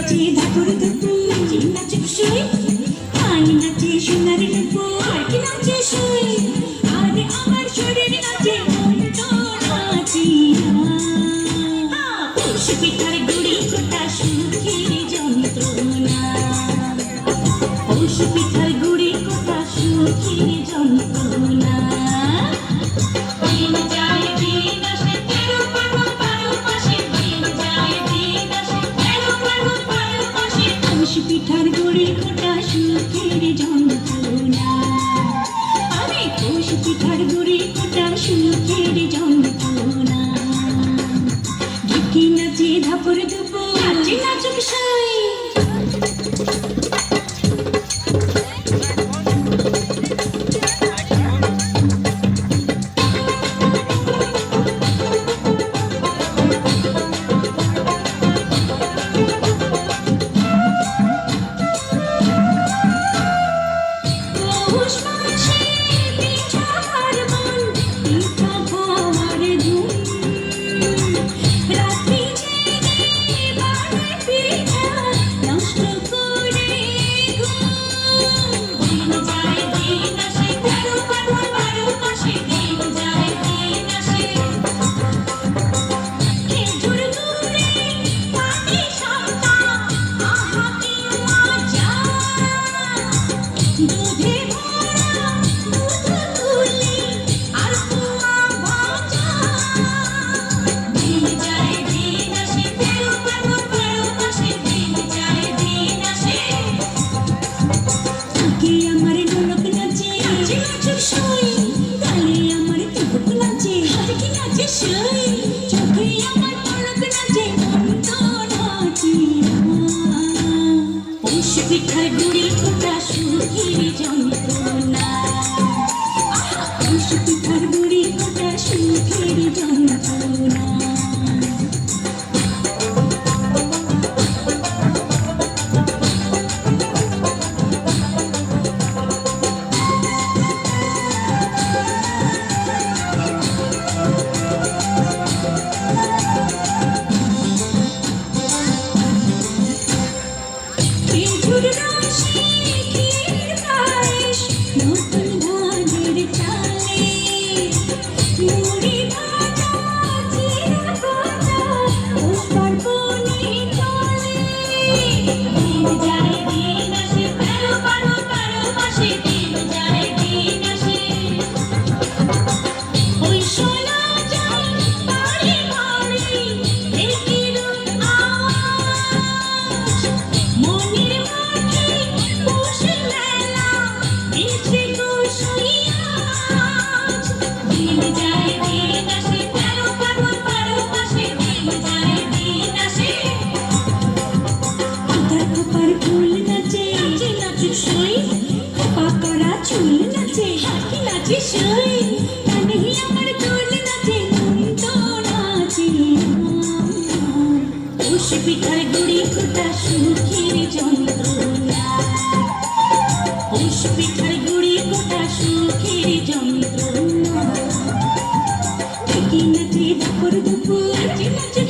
나지 나 부르듯 나지 나지 부시 পিঠার গুড়ি খোটা সুখের যন্ত্রণা। আমি খুশ পিঠার গুড়ের খোটা সুখের যন্ত্রণা। যন্ত্রণা সুখের বুড়ি ওটা সুখের যন্ত্রণা। পিঠার গুড়ি কোটা সুখের যন্ত্রণা। পুষ পিঠার গুড়ি কোটা সুখের যন্ত্রণা। নাচে দাপর দুপুর, নাচে নাচে